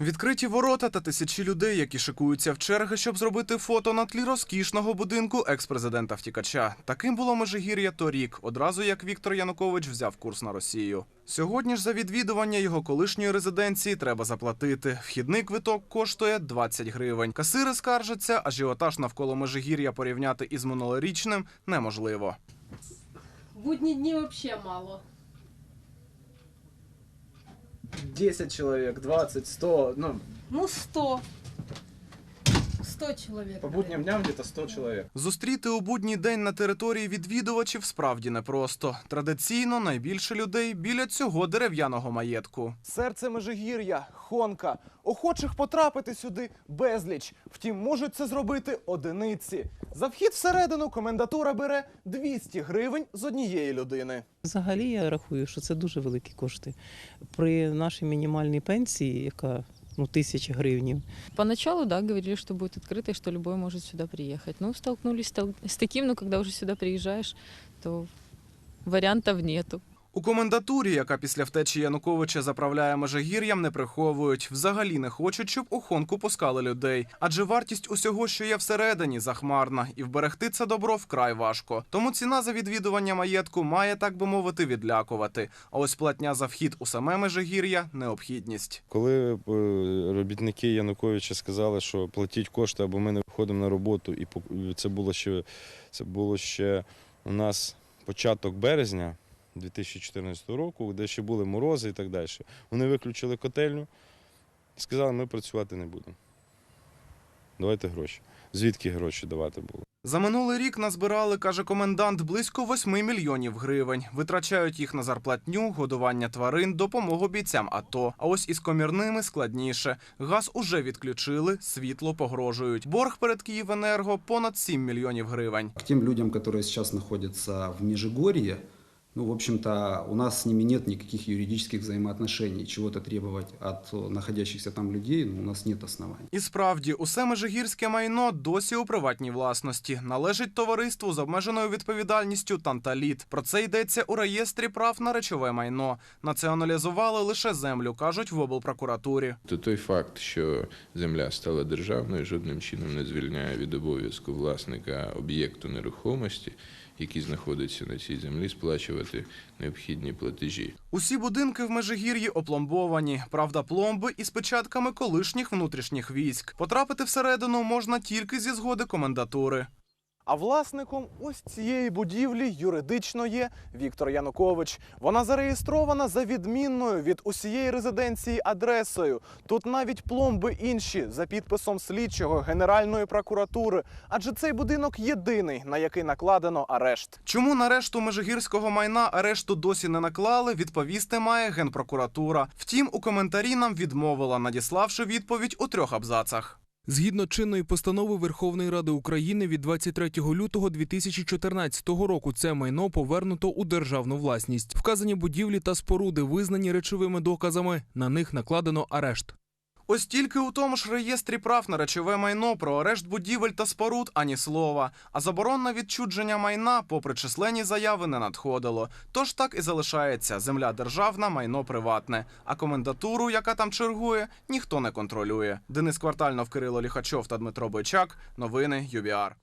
Відкриті ворота та тисячі людей, які шикуються в черги, щоб зробити фото на тлі розкішного будинку екс-президента втікача. Таким було Межигір'я торік, одразу як Віктор Янукович взяв курс на Росію. Сьогодні ж за відвідування його колишньої резиденції треба заплатити. Вхідний квиток коштує 20 гривень. Касири скаржаться, ажіотаж навколо Межигір'я порівняти із минулорічним неможливо. Будні дні вообще мало. 10 чоловік, 20, 100, ну Ну, 100. 100 чоловік. наверное. дням десь 100 чоловік. Зустріти у будній день на території відвідувачів справді непросто. Традиційно найбільше людей біля цього дерев'яного маєтку. Серце Межигір'я, Хонка. Охочих потрапити сюди безліч. Втім, можуть це зробити одиниці. За вхід всередину комендатура бере 200 гривень з однієї людини. Взагалі я рахую, що це дуже великі кошти. При нашій мінімальній пенсії, яка ну, тысяч гривен. Поначалу, да, говорили, что будет открыто и что любой может сюда приехать. Ну, столкнулись стол- с таким, но когда уже сюда приезжаешь, то вариантов нету. У комендатурі, яка після втечі Януковича заправляє Межигір'ям, не приховують. Взагалі не хочуть, щоб у хонку пускали людей. Адже вартість усього, що є всередині, захмарна, і вберегти це добро вкрай важко. Тому ціна за відвідування маєтку має, так би мовити, відлякувати. А ось платня за вхід у саме Межигір'я необхідність. Коли е, робітники Януковича сказали, що платіть кошти, або ми не виходимо на роботу, і це було ще це було ще у нас початок березня 2014 року, де ще були морози і так далі. Вони виключили котельню і сказали, ми працювати не будемо. Давайте гроші. Звідки гроші давати було? За минулий рік назбирали, каже комендант, близько 8 мільйонів гривень. Витрачають їх на зарплатню, годування тварин, допомогу бійцям АТО. А ось із комірними складніше. Газ уже відключили, світло погрожують. Борг перед Київенерго понад 7 мільйонів гривень. К тем людям, которые сейчас находятся в Межигорье, ну, в общем-то, у нас с ними нет никаких юридических взаимоотношений. Чего-то требовать от э, находящихся там людей ну, у нас нет оснований. І справді, усе межигірське майно досі у приватній власності. Належить товариству з обмеженою відповідальністю Танталіт. Про це йдеться у реєстрі прав на речове майно. Націоналізували лише землю, кажуть в облпрокуратурі. То той факт, що земля стала державною, жодним чином не звільняє від обов'язку власника об'єкту нерухомості, який знаходяться на цій землі, сплачувати необхідні платежі. Усі будинки в Межигір'ї опломбовані. Правда, пломби із печатками колишніх внутрішніх військ. Потрапити всередину можна тільки зі згоди комендатури. А власником ось цієї будівлі юридично є Віктор Янукович. Вона зареєстрована за відмінною від усієї резиденції адресою. Тут навіть пломби інші за підписом слідчого Генеральної прокуратури. Адже цей будинок єдиний, на який накладено арешт. Чому на решту межигірського майна арешту досі не наклали, відповісти має генпрокуратура. Втім, у коментарі нам відмовила, надіславши відповідь у трьох абзацах. Згідно чинної постанови Верховної Ради України від 23 лютого 2014 року це майно повернуто у державну власність. Вказані будівлі та споруди визнані речовими доказами. На них накладено арешт. Ось тільки у тому ж реєстрі прав на речове майно про арешт будівель та споруд ані слова. А заборон на відчудження майна, попри численні заяви, не надходило. Тож так і залишається земля державна, майно приватне. А комендатуру, яка там чергує, ніхто не контролює. Денис Квартальнов, Кирило Ліхачов та Дмитро Бойчак. Новини ЮБІАР.